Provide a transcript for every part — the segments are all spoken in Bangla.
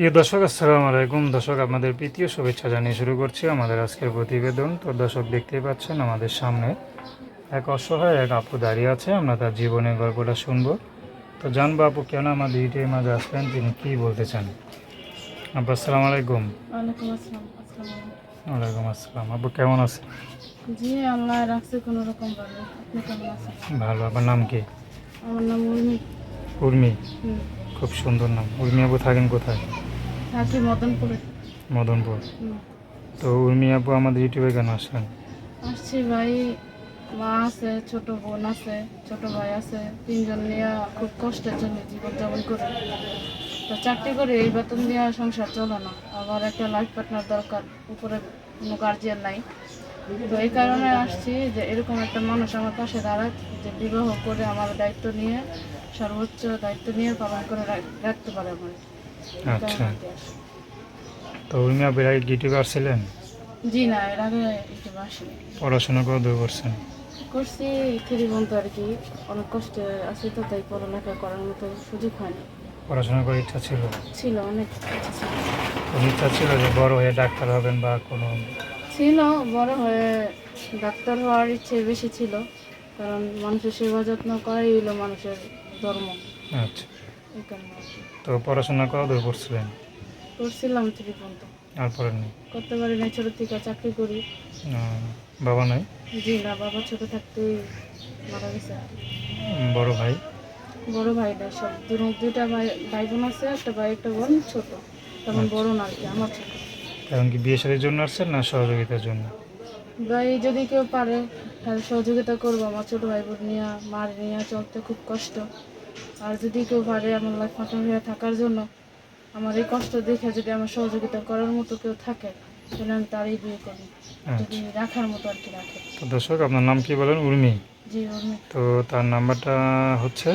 প্রিয় দর্শক আসসালামু আলাইকুম। দর্শক আপনাদের প্রীতীয় শুভেচ্ছা জানিয়ে শুরু করছি আমাদের আজকের প্রতিবেদন। তো দর্শক দেখতেই পাচ্ছেন আমাদের সামনে এক অসহায় এক আপু দাঁড়িয়ে আছে। আমরা তার জীবনের গল্পটা শুনব। তো জানব আপু কেন আমাদের ইউটিউবের মাঝে আসলেন? তিনি কী বলতে চান? আপু আসসালামু আলাইকুম। ওয়ালাইকুম আসসালাম আপু কেমন আছে জি আল্লাহ রাখছে কোনো রকম ভালো আপনি কেমন আছেন? ভালো। আপনার নাম কি? আমার নাম উর্মি। উর্মি? খুব সুন্দর নাম। উর্মি আপু থাকেন কোথায়? থাকি মদনপুরে? মদনপুর? তো উর্মি আপু আমাদের ইউটিউবে কেন আসলেন আসছি ভাই মা আছে ছোট বোন আছে ছোট ভাই আছে তিনজন নিয়ে খুব কষ্টের জন্য জীবনযাপন করে। তো চাকরি করে এই বেতন দিয়ে সংসার চলে না। আবার একটা লাইফ পার্টনার দরকার উপরে কোনো গার্জিয়ান নাই। তো এই কারণে আসছি যে এরকম একটা মানুষ আমার পাশে দাঁড়াক যে বিবাহ করে আমার দায়িত্ব নিয়ে সর্বোচ্চ দায়িত্ব নিয়ে পালন করে রাখ- রাখতে পারে আমার আচ্ছা। তো উর্মি আপু এর আগে ইউটিউবে আসছিলেন জি না এর আগে আসিনি পড়াশোনা করে দূর করছেন? করছি থ্রি বন্ধ আর কি অনেক কষ্টে আছে তো তাই পড়ালেখা করার মতো সুযোগ হয়নি। পড়াশোনা করার ইচ্ছা ছিল? ছিল অনেক ইচ্ছা ছিল। ইচ্ছা ছিল যে বড় হয়ে ডাক্তার হবেন বা কোনো? ছিল বড় হয়ে ডাক্তার হওয়ার ইচ্ছে বেশি ছিল কারণ মানুষের সেবা যত্ন করাই হলো মানুষের ধর্ম। আচ্ছা। তো পড়াশোনা করা দূর করছিলেন? করছিলাম থ্রি বন্ধ আর পরে নেই করতে পারি না ছোটো থেকে চাকরি করি। বাবা নাই? জি না বাবা ছোটো থাকতেই মারা গেছে। বড় ভাই? বড় ভাইটা সব দু- দুইটা ভাই ভাই বোন আছে একটা ভাই একটা বোন ছোট। তেমন বড় না আর কি আমার ছোট। এখন কি বিয়ে শাদীর জন্য আসছেন না সহযোগিতার জন্য? ভাই যদি কেউ পারে তাহলে সহযোগিতা করব। আমার ছোট ভাই বোন নিয়ে মার নিয়ে চলতে খুব কষ্ট। আর যদি কেউ পারে আমার লাইফ পার্টনার হয়ে থাকার জন্য আমার এই কষ্ট দেখে যদি আমার সহযোগিতা করার মতো কেউ থাকে তাহলে আমি তারই বিয়ে করি যদি রাখার মতো আর কি রাখে। তো দর্শক আপনার নাম কি বলেন? উর্মি। জি ওর তো তার নাম্বারটা হচ্ছে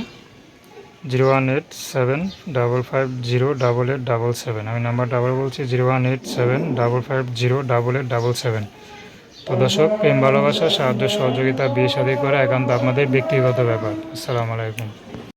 zero one eight seven double five zero double eight double seven. আমি নাম্বার ডাবল বলছি zero one eight seven double five zero double eight double seven. তো দর্শক প্রেম ভালোবাসা সাহায্য সহযোগিতা বিয়ে শাদী করা একান্ত আপনাদের ব্যক্তিগত ব্যাপার। আসসালামু আলাইকুম।